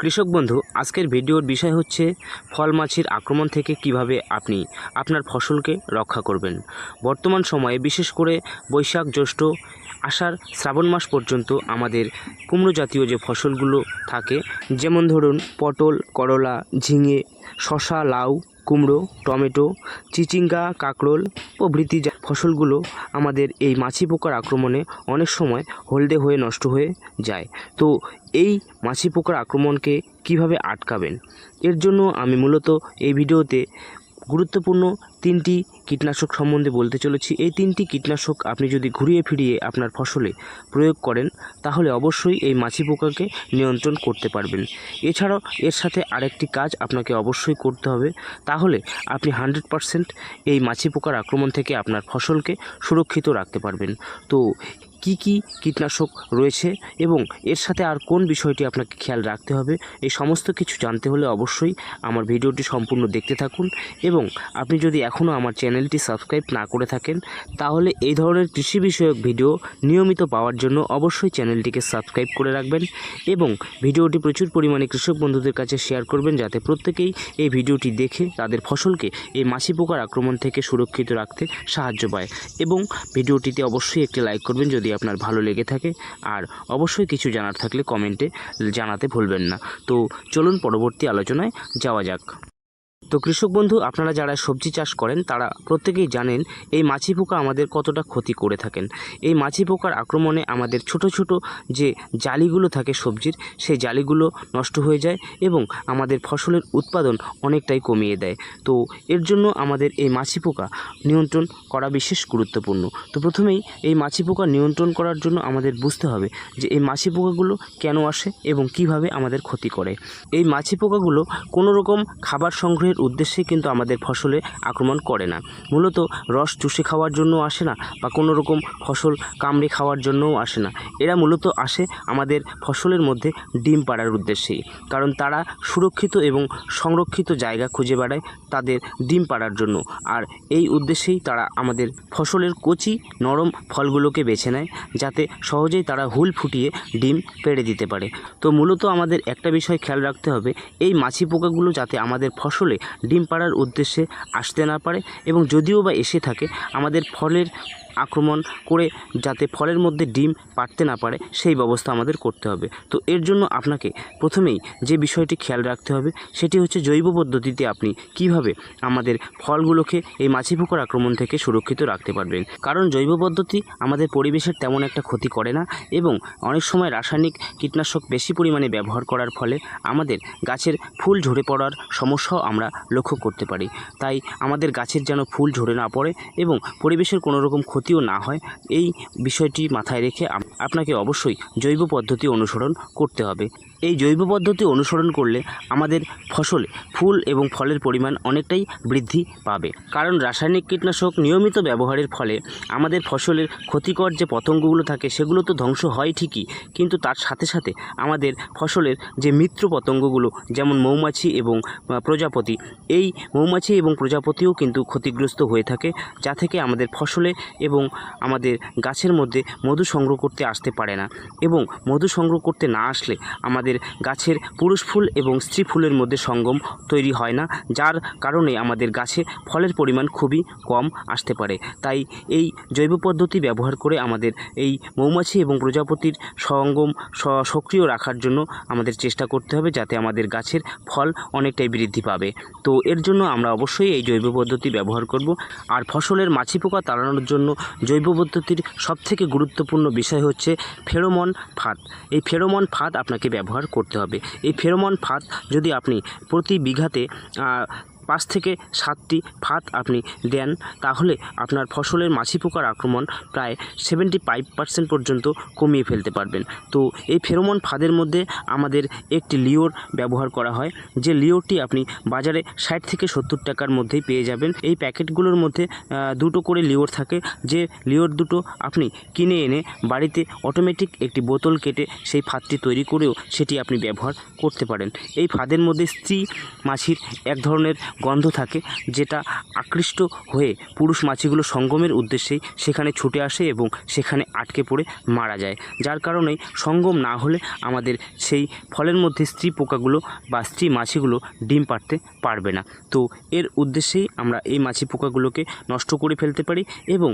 কৃষক বন্ধু, আজকের ভিডিওর বিষয় হচ্ছে ফল মাছির আক্রমণ থেকে কীভাবে আপনি আপনার ফসলকে রক্ষা করবেন। বর্তমান সময়ে বিশেষ করে বৈশাখ, জ্যৈষ্ঠ, আষাঢ়, শ্রাবণ মাস পর্যন্ত আমাদের কুমড়ো জাতীয় যে ফসলগুলো থাকে, যেমন ধরুন পটল, করলা, ঝিঙে শশা লাউ কুমড়ো, টমেটো, চিচিঙ্গা, কাঁকরোল প্রভৃতি ফসলগুলো আমাদের এই মাছি পোকার আক্রমণে অনেক সময় হলদে হয়ে নষ্ট হয়ে যায়। তো এই মাছি পোকার আক্রমণকে কীভাবে আটকাবেন? এর জন্য আমি মূলত এই ভিডিওতে গুরুত্বপূর্ণ তিনটি কীটনাশক সম্বন্ধে বলতে চলেছি। এই তিনটি কীটনাশক আপনি যদি ঘুরিয়ে ফিরিয়ে আপনার ফসলে প্রয়োগ করেন, তাহলে অবশ্যই এই মাছি পোকাকে নিয়ন্ত্রণ করতে পারবেন। এছাড়াও এর সাথে আরেকটি কাজ আপনাকে অবশ্যই করতে হবে, তাহলে আপনি হান্ড্রেড পারসেন্ট এই মাছি পোকার আক্রমণ থেকে আপনার ফসলকে সুরক্ষিত রাখতে পারবেন। তো কি কি কীটনাশক রয়েছে এবং এর সাথে আর কোন বিষয়টি আপনাকে খেয়াল রাখতে হবে, এই সমস্ত কিছু জানতে হলে অবশ্যই আমার ভিডিওটি সম্পূর্ণ দেখতে থাকুন এবং আপনি যদি এখনও আমার চ্যানেলটি সাবস্ক্রাইব না করে থাকেন, তাহলে এই ধরনের কৃষি বিষয়ক ভিডিও নিয়মিত পাওয়ার জন্য অবশ্যই চ্যানেলটিকে সাবস্ক্রাইব করে রাখবেন এবং ভিডিওটি প্রচুর পরিমাণে কৃষক বন্ধুদের কাছে শেয়ার করবেন যাতে প্রত্যেকেই এই ভিডিওটি দেখে তাদের ফসলকে এই মাছি পোকার আক্রমণ থেকে সুরক্ষিত রাখতে সাহায্য পায় এবং ভিডিওটিতে অবশ্যই একটি লাইক করবেন যদি আপনার ভালো লেগে থাকে, আর অবশ্যই কিছু জানার থাকলে কমেন্টে জানাতে ভুলবেন না। তো চলুন পরবর্তী আলোচনায় যাওয়া যাক। তো কৃষক বন্ধু, আপনারা যারা সবজি চাষ করেন, তারা প্রত্যেকেই জানেন এই মাছি পোকা আমাদের কতটা ক্ষতি করে থাকেন। এই মাছি পোকার আক্রমণে আমাদের ছোট ছোট যে জালিগুলো থাকে সবজির, সেই জালিগুলো নষ্ট হয়ে যায় এবং আমাদের ফসলের উৎপাদন অনেকটাই কমিয়ে দেয়। তো এর জন্য আমাদের এই মাছি পোকা নিয়ন্ত্রণ করা বিশেষ গুরুত্বপূর্ণ। তো প্রথমেই এই মাছি পোকা নিয়ন্ত্রণ করার জন্য আমাদের বুঝতে হবে যে এই মাছি পোকাগুলো কেন আসে এবং কীভাবে আমাদের ক্ষতি করে। এই মাছি পোকাগুলো কোনো রকম খাবার সংগ্রহের উদ্দেশ্যে কিন্তু আমাদের ফসলে আক্রমণ করে না। মূলত রস চুষে খাওয়ার জন্য আসে না বা কোনো রকম ফসল কামড়ে খাওয়ার জন্যও আসে না। এরা মূলত আসে আমাদের ফসলের মধ্যে ডিম পাড়ার উদ্দেশ্যেই কারণ তারা সুরক্ষিত এবং সংরক্ষিত জায়গা খুঁজে বেড়ায় তাদের ডিম পাড়ার জন্য। আর এই উদ্দেশ্যেই তারা আমাদের ফসলের কচি, নরম ফলগুলোকে বেছে নেয়, যাতে সহজেই তারা হুল ফুটিয়ে ডিম পেড়ে দিতে পারে। তো মূলত আমাদের একটা বিষয় খেয়াল রাখতে হবে, এই মাছি পোকাগুলো যাতে আমাদের ফসলে ডিম পাড়ার উদ্দেশ্যে আসতে না পারে এবং যদিও বা এসে থাকে আমাদের ফলের আক্রমণ করে যাতে ফলের মধ্যে ডিম পাড়তে না পারে, সেই ব্যবস্থা আমাদের করতে হবে। তো এর জন্য আপনাকে প্রথমেই যে বিষয়টি খেয়াল রাখতে হবে, সেটি হচ্ছে জৈব পদ্ধতিতে আপনি কীভাবে আমাদের ফলগুলোকে এই মাছি পোকার আক্রমণ থেকে সুরক্ষিত রাখতে পারবেন। কারণ জৈব পদ্ধতি আমাদের পরিবেশের তেমন একটা ক্ষতি করে না এবং অনেক সময় রাসায়নিক কীটনাশক বেশি পরিমাণে ব্যবহার করার ফলে আমাদের গাছের ফুল ঝরে পড়ার সমস্যাও আমরা লক্ষ্য করতে পারি। তাই আমাদের গাছের যেন ফুল ঝরে না পড়ে এবং পরিবেশের কোনো রকম ক্ষতিও না হয়, এই বিষয়টি মাথায় রেখে আপ- আপনাকে অবশ্যই জৈব পদ্ধতি অনুসরণ করতে হবে। এই জৈব পদ্ধতি অনুসরণ করলে আমাদের ফসলে, ফুল এবং ফলের পরিমাণ অনেকটাই বৃদ্ধি পাবে। কারণ রাসায়নিক কীটনাশক নিয়মিত ব্যবহারের ফলে আমাদের ফসলের ক্ষতিকর যে পতঙ্গগুলো থাকে, সেগুলো তো ধ্বংস হয় ঠিকই, কিন্তু তার সাথে সাথে আমাদের ফসলের যে মিত্র পতঙ্গগুলো, যেমন মৌমাছি এবং প্রজাপতি, এই মৌমাছি এবং প্রজাপতিও কিন্তু ক্ষতিগ্রস্ত হয়ে থাকে, যা থেকে আমাদের ফসলে এবং আমাদের গাছের মধ্যে মধু সংগ্রহ করতে আসতে পারে না। এবং মধু সংগ্রহ করতে না আসলে আমাদের গাছের পুরুষ ফুল এবং স্ত্রী ফুলের মধ্যে সঙ্গম তৈরি হয় না, যার কারণে আমাদের গাছে ফলের পরিমাণ খুবই কম আসতে পারে। তাই এই জৈব পদ্ধতি ব্যবহার করে আমাদের এই মৌমাছি এবং প্রজাপতির সঙ্গম সক্রিয় রাখার জন্য আমাদের চেষ্টা করতে হবে, যাতে আমাদের গাছের ফল অনেকটাই বৃদ্ধি পাবে। তো এর জন্য আমরা অবশ্যই এই জৈব পদ্ধতি ব্যবহার করব। আর ফসলের মাছি পোকা তাড়ানোর জন্য জৈব পদ্ধতির সবথেকে গুরুত্বপূর্ণ বিষয় হচ্ছে ফেরোমন ফাঁদ। এই ফেরোমন ফাঁদ আপনাকে ব্যবহার করতে হবে। এই ফেরোমন ফাঁদ যদি আপনি প্রতি বিঘাতে পাঁচ থেকে সাতটি ফাঁদ আপনি দেন, তাহলে আপনার ফসলের মাছি পোকার আক্রমণ প্রায় সেভেন্টি ফাইভ পার্সেন্ট পর্যন্ত কমিয়ে ফেলতে পারবেন। তো এই ফেরোমন ফাঁদের মধ্যে আমাদের একটি লিওর ব্যবহার করা হয়, যে লিওরটি আপনি বাজারে ষাট থেকে সত্তর টাকার মধ্যেই পেয়ে যাবেন। এই প্যাকেটগুলোর মধ্যে দুটো করে লিওর থাকে, যে লিওর দুটো আপনি কিনে এনে বাড়িতে অটোমেটিক একটি বোতল কেটে সেই ফাঁদটি তৈরি করেও সেটি আপনি ব্যবহার করতে পারেন। এই ফাঁদের মধ্যে স্ত্রী মাছির এক ধরনের গন্ধ থাকে, যেটা আকৃষ্ট হয়ে পুরুষ মাছিগুলো সঙ্গমের উদ্দেশ্যেই সেখানে ছুটে আসে এবং সেখানে আটকে পড়ে মারা যায়। যার কারণে সঙ্গম না হলে আমাদের সেই ফলের মধ্যে স্ত্রী পোকাগুলো বা স্ত্রী মাছিগুলো ডিম পাড়তে পারবে না। তো এর উদ্দেশ্যেই আমরা এই মাছি পোকাগুলোকে নষ্ট করে ফেলতে পারি এবং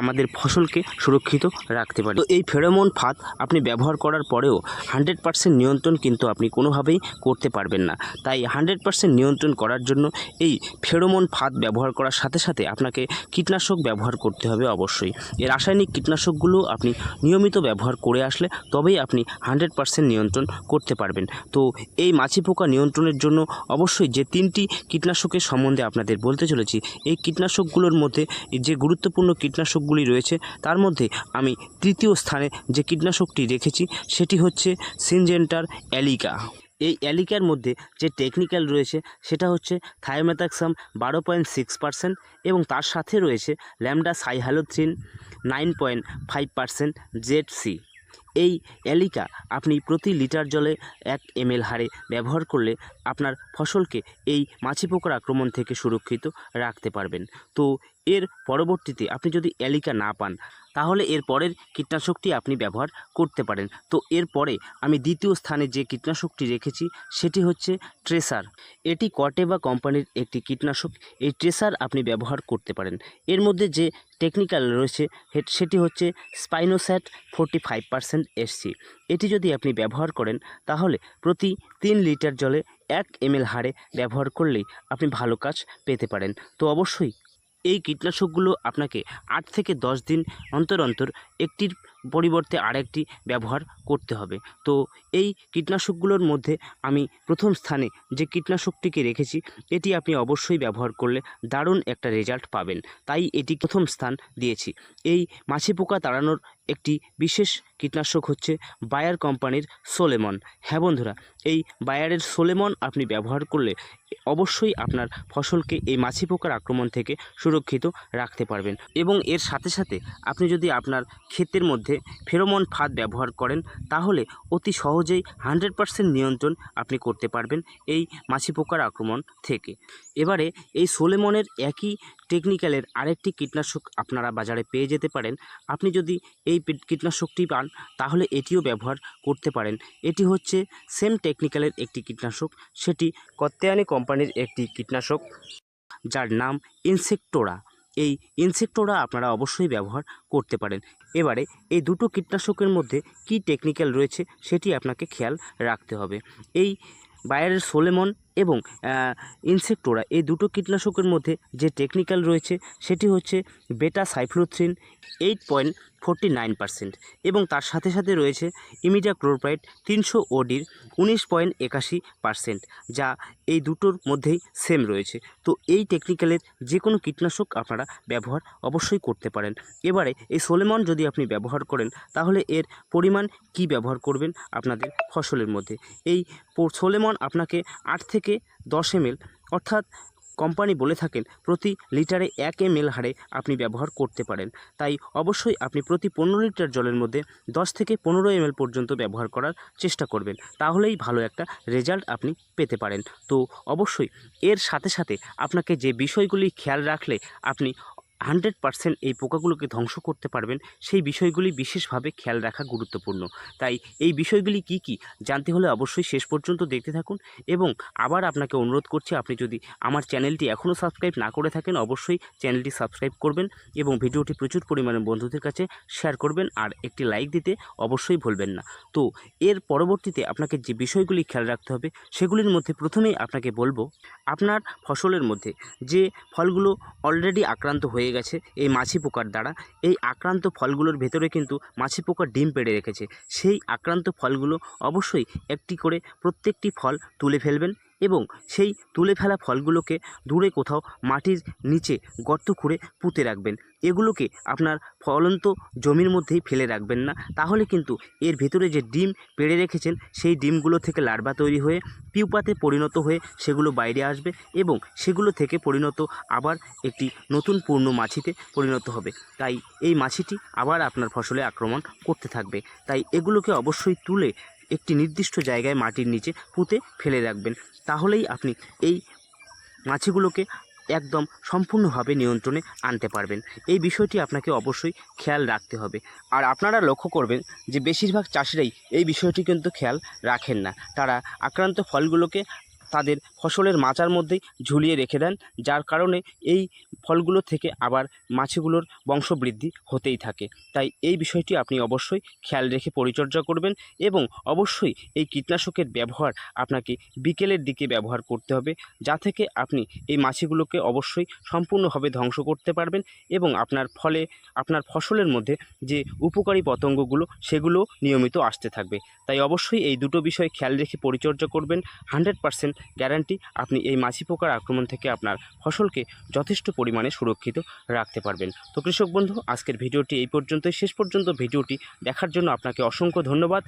আমাদের ফসলকে সুরক্ষিত রাখতে পারি। তো এই ফেরোমন ফাঁদ আপনি ব্যবহার করার পরেও হান্ড্রেড পার্সেন্ট নিয়ন্ত্রণ কিন্তু আপনি কোনোভাবেই করতে পারবেন না। তাই হান্ড্রেড পার্সেন্ট নিয়ন্ত্রণ করার জন্য এই ফেরোমন ফাঁদ ব্যবহার করার সাথে সাথে আপনাকে কীটনাশক ব্যবহার করতে হবে অবশ্যই। এই রাসায়নিক কীটনাশকগুলো আপনি নিয়মিত ব্যবহার করে আসলে তবেই আপনি হান্ড্রেড পার্সেন্ট নিয়ন্ত্রণ করতে পারবেন। তো এই মাছি পোকা নিয়ন্ত্রণের জন্য অবশ্যই যে তিনটি কীটনাশকের সম্বন্ধে আপনাদের বলতে চলেছি, এই কীটনাশকগুলোর মধ্যে যে গুরুত্বপূর্ণ কীটনাশকগুলি রয়েছে, তার মধ্যে আমি তৃতীয় স্থানে যে কীটনাশকটি রেখেছি, সেটি হচ্ছে সিনজেন্টার অ্যালিকা এই অ্যালিকার মধ্যে যে টেকনিক্যাল রয়েছে, সেটা হচ্ছে থায়োমেথাক্সাম বারো পয়েন্ট সিক্স পার্সেন্ট এবং তার সাথে রয়েছে lambda cyhalothrin nine point five percent Z C এই অ্যালিকা আপনি প্রতি লিটার জলে এক এম হারে ব্যবহার করলে আপনার ফসলকে এই মাছি পোকার আক্রমণ থেকে সুরক্ষিত রাখতে পারবেন। তো এর পরবর্তীতে আপনি যদি অ্যালিকা না পান তাহলে এর পরের কীটনাশকটি আপনি ব্যবহার করতে পারেন। তো এরপরে আমি দ্বিতীয় স্থানে যে কীটনাশকটি রেখেছি, সেটি হচ্ছে ট্রেসার। এটি কটেবা কোম্পানির একটি কীটনাশক। এই ট্রেসার আপনি ব্যবহার করতে পারেন। এর মধ্যে যে টেকনিক্যাল রয়েছে সেটি হচ্ছে spinosad forty five percent SC. এটি যদি আপনি ব্যবহার করেন, তাহলে প্রতি তিন লিটার জলে এক এমএল হারে ব্যবহার করলেই আপনি ভালো কাজ পেতে পারেন। তো অবশ্যই এই কীটনাশকগুলো আপনাকে আট থেকে দশ দিন অন্তর অন্তর একটির পরিবর্তে আরেকটি ব্যবহার করতে হবে। তো এই কীটনাশকগুলোর মধ্যে আমি প্রথম স্থানে যে কীটনাশকটিকে রেখেছি, এটি আপনি অবশ্যই ব্যবহার করলে দারুণ একটা রেজাল্ট পাবেন। তাই এটি প্রথম স্থান দিয়েছি। এই মাছি পোকা তাড়ানোর একটি বিশেষ কীটনাশক হচ্ছে বায়ার কোম্পানির সোলেমন। হ্যাঁ বন্ধুরা, এই বায়ারের সোলেমন আপনি ব্যবহার করলে অবশ্যই আপনার ফসলকে এই মাছি পোকার আক্রমণ থেকে সুরক্ষিত রাখতে পারবেন। এবং এর সাথে সাথে আপনি যদি আপনার ক্ষেতের মধ্যে ফেরোমন ফাঁদ ব্যবহার করেন, তাহলে অতি সহজেই হান্ড্রেড পার্সেন্ট নিয়ন্ত্রণ আপনি করতে পারবেন এই মাছি পোকার আক্রমণ থেকে। এবারে এই সোলেমনের একই টেকনিক্যালের আরেকটি কীটনাশক আপনারা বাজারে পেয়ে যেতে পারেন। আপনি যদি এই কীটনাশকটি পান, তাহলে এটিও ব্যবহার করতে পারেন। এটি হচ্ছে সেম টেকনিক্যালের একটি কীটনাশক, সেটি কত্যায়নী কোম্পানির একটি কীটনাশক, যার নাম ইনসেক্টোরা। এই ইনসেক্টোরা আপনারা অবশ্যই ব্যবহার করতে পারেন। এবারে এই দুটো কীটনাশকের মধ্যে কি টেকনিক্যাল রয়েছে সেটি আপনাকে খেয়াল রাখতে হবে। এই বায়ারের সোলেমন এবং ইনসেক্টোরা এই দুটো কীটনাশকের মধ্যে যে টেকনিক্যাল রয়েছে সেটি হচ্ছে beta cyfluthrin eight point forty nine percent এবং তার সাথে সাথে রয়েছে ইমিডিয়া ক্লোরপ্রাইড তিনশো ওডির উনিশ পয়েন্ট একাশি পার্সেন্ট যা এই দুটোর মধ্যেই সেম রয়েছে। তো এই টেকনিক্যালের যে কোনো কীটনাশক আপনারা ব্যবহার অবশ্যই করতে পারেন। এবারে এই সোলেমন যদি আপনি ব্যবহার করেন তাহলে এর পরিমাণ কি ব্যবহার করবেন আপনাদের ফসলের মধ্যে? এই সোলেমন আপনাকে আট থেকে দশ এমএল, অর্থাৎ কোম্পানি বলে থাকেন, প্রতি লিটারে এক এম হারে আপনি ব্যবহার করতে পারেন। তাই অবশ্যই আপনি প্রতি পনেরো লিটার জলের মধ্যে দশ থেকে পনেরো এম পর্যন্ত ব্যবহার করার চেষ্টা করবেন। তাহলেই ভালো একটা রেজাল্ট আপনি পেতে পারেন। তো অবশ্যই এর সাথে সাথে আপনাকে যে বিষয়গুলি খেয়াল রাখলে আপনি হান্ড্রেড পারসেন্ট এই পোকাগুলোকে ধ্বংস করতে পারবেন, সেই বিষয়গুলি বিশেষভাবে খেয়াল রাখা গুরুত্বপূর্ণ। তাই এই বিষয়গুলি কি কি, জানতে হলে অবশ্যই শেষ পর্যন্ত দেখতে থাকুন এবং আবার আপনাকে অনুরোধ করছি, আপনি যদি আমার চ্যানেলটি এখনও সাবস্ক্রাইব না করে থাকেন, অবশ্যই চ্যানেলটি সাবস্ক্রাইব করবেন এবং ভিডিওটি প্রচুর পরিমাণে বন্ধুদের কাছে শেয়ার করবেন আর একটি লাইক দিতে অবশ্যই ভুলবেন না। তো এর পরবর্তীতে আপনাকে যে বিষয়গুলি খেয়াল রাখতে হবে, সেগুলির মধ্যে প্রথমেই আপনাকে বলব, আপনার ফসলের মধ্যে যে ফলগুলো অলরেডি আক্রান্ত হয়ে গেছে এই মাছি পোকার দ্বারা। এই আক্রান্ত ফলগুলোর ভেতরে কিন্তু মাছি পোকা ডিম পেড়ে রেখেছে। সেই আক্রান্ত ফলগুলো অবশ্যই একটি করে প্রত্যেকটি ফল তুলে ফেলবেন। এবং সেই তুলে ফেলা ফলগুলোকে দূরে কোথাও মাটির নিচে গর্ত খুঁড়ে পুঁতে রাখবেন। এগুলোকে আপনার ফলন্ত জমির মধ্যেই ফেলে রাখবেন না। তাহলে কিন্তু এর ভেতরে যে ডিম পেড়ে রেখেছেন, সেই ডিমগুলো থেকে লার্ভা তৈরি হয়ে পিউপাতে পরিণত হয়ে সেগুলো বাইরে আসবে এবং সেগুলো থেকে পরিণত আবার একটি নতুন পূর্ণ মাছিতে পরিণত হবে। তাই এই মাছিটি আবার আপনার ফসলে আক্রমণ করতে থাকবে। তাই এগুলোকে অবশ্যই তুলে একটি নির্দিষ্ট জায়গায় মাটির নিচে পুঁতে ফেলে রাখবেন। তাহলেই আপনি এই মাছিগুলোকে একদম সম্পূর্ণভাবে নিয়ন্ত্রণে আনতে পারবেন। এই বিষয়টি আপনাকে অবশ্যই খেয়াল রাখতে হবে। আর আপনারা লক্ষ্য করবেন যে বেশিরভাগ চাষিরাই এই বিষয়টি কিন্তু খেয়াল রাখেন না। তারা আক্রান্ত ফলগুলোকে তাদের ফসলের মাচার মধ্যেই ঝুলিয়ে রেখে দেন, যার কারণে এই ফলগুলো থেকে আবার মাছিগুলোর বংশবৃদ্ধি হতেই থাকে। তাই এই বিষয়টি আপনি অবশ্যই খেয়াল রেখে পরিচর্যা করবেন এবং অবশ্যই এই কীটনাশকের ব্যবহার আপনাকে বিকেলের দিকে ব্যবহার করতে হবে, যা থেকে আপনি এই মাছিগুলোকে অবশ্যই সম্পূর্ণভাবে ধ্বংস করতে পারবেন এবং আপনার ফলে, আপনার ফসলের মধ্যে যে উপকারী পতঙ্গগুলো সেগুলো নিয়মিত আসতে থাকবে। তাই অবশ্যই এই দুটো বিষয় খেয়াল রেখে পরিচর্যা করবেন, হান্ড্রেড পারসেন্ট গ্যারান্টি আপনি এই মাছি পোকার আক্রমণ থেকে আপনার ফসলকে যথেষ্ট পরিমাণে সুরক্ষিত রাখতে পারবেন। তো কৃষক বন্ধু, আজকের ভিডিওটি এই পর্যন্তই। শেষ পর্যন্ত ভিডিওটি দেখার জন্য আপনাকে অসংখ্য ধন্যবাদ।